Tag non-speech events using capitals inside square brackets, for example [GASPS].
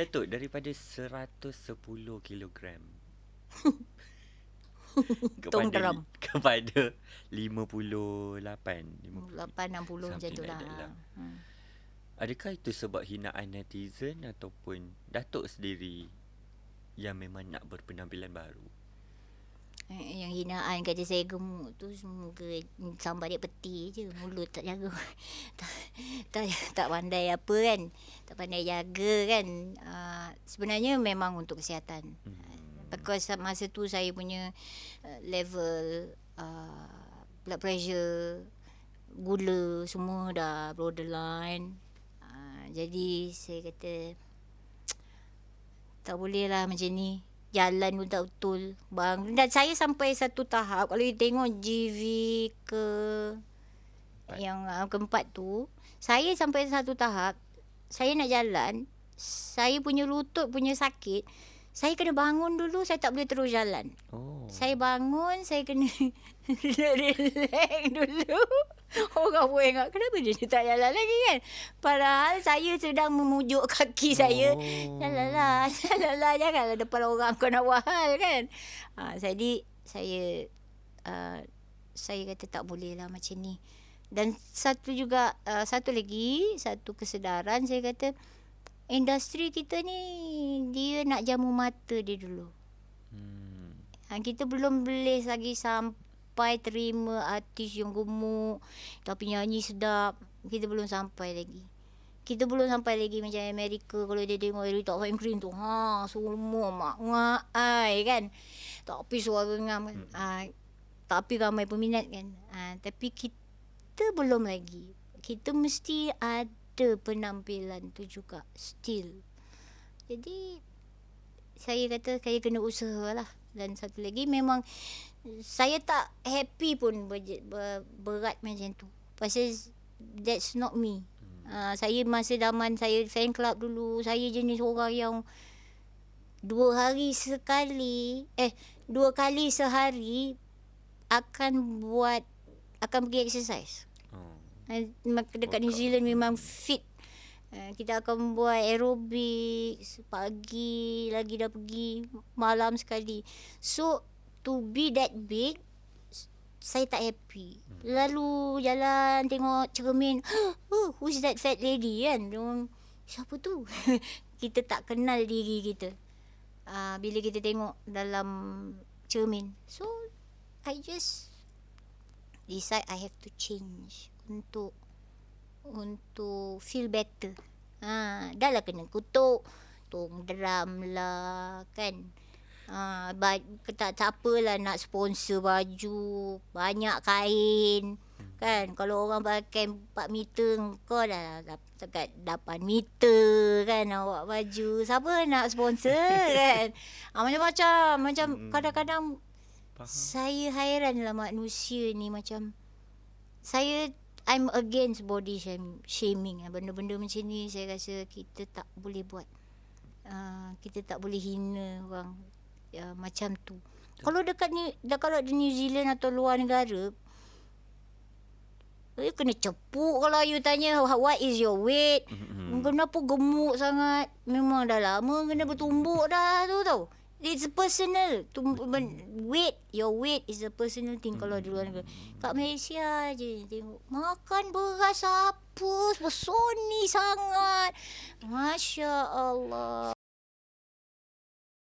Datuk daripada 110 kilogram Tong [LAUGHS] drum. kepada 58 50. 8 60 macam tu like lah. lah. Hmm. Adakah itu sebab hinaan netizen ataupun Datuk sendiri yang memang nak berpenampilan baru? Eh, Yang hinaan kata saya gemuk tu semoga sambar dia peti je mulut tak jaga. [LAUGHS] Tak, tak, tak pandai apa kan tak pandai jaga kan. Uh, sebenarnya memang untuk kesihatan. Hmm. because masa tu saya punya uh, level uh, blood pressure gula semua dah borderline. Uh, jadi saya kata [TSK] tak boleh lah macam ni jalan pun tak betul bang dan saya sampai satu tahap kalau you tengok GV ke Empat. yang uh, keempat tu saya sampai satu tahap saya nak jalan saya punya lutut punya sakit saya kena bangun dulu saya tak boleh terus jalan Oh. saya bangun saya kena [LAUGHS] relax dulu pun ingat kenapa dia [LAUGHS] tak jalan lagi kan padahal saya sedang memujuk kaki saya Oh. Jalanlah, jalanlah janganlah depan orang kau nak buat hal kan. Ha, jadi saya uh, saya kata tak boleh lah macam ni. Dan satu juga uh, satu lagi satu kesedaran saya kata industri kita ni dia nak jamu mata dia dulu. Hmm. Ha, kita belum boleh lagi sampai terima artis yang gemuk tapi nyanyi sedap. Kita belum sampai lagi. Kita belum sampai lagi macam Amerika kalau dia tengok Rita Franklin tu. Ha, semua mak mak ai kan. Tapi suara ngam kan. Ha, tapi ramai peminat kan. Ha, tapi kita belum lagi. Kita mesti ada penampilan tu juga still. Jadi saya kata saya kena usaha lah. Dan satu lagi memang saya tak happy pun ber, ber, berat macam tu. Pasal that's not me. Uh, saya masa zaman saya fan club dulu, saya jenis orang yang dua hari sekali, eh dua kali sehari akan buat akan pergi exercise. Oh. Uh, dekat New Zealand memang fit. Uh, kita akan buat aerobik pagi lagi dah pergi malam sekali. So to be that big saya tak happy. Lalu jalan tengok cermin, [GASPS] oh, who's that fat lady kan? Dia siapa tu? [LAUGHS] kita tak kenal diri kita. Uh, bila kita tengok dalam cermin. So I just decide I have to change untuk untuk feel better. Ha, dah lah kena kutuk. Tong drum lah kan. Ha, tak, tak apalah nak sponsor baju. Banyak kain. Kan kalau orang pakai 4 meter kau dah dekat 8 meter kan awak baju. Siapa nak sponsor kan? Ha, [LAUGHS] macam-macam. Macam Mm. kadang-kadang Faham. saya hairan lah manusia ni macam saya I'm against body shaming ah. benda-benda macam ni saya rasa kita tak boleh buat uh, kita tak boleh hina orang uh, macam tu kalau dekat ni kalau di New Zealand atau luar negara You kena cepuk kalau you tanya what is your weight. Mhm. Kenapa gemuk sangat? Memang dah lama kena bertumbuk dah tu tau. It's personal. Tum- weight, your weight is a personal thing kalau di luar negara. Kat Malaysia je tengok. Makan beras apa? Bersoni sangat. Masya Allah.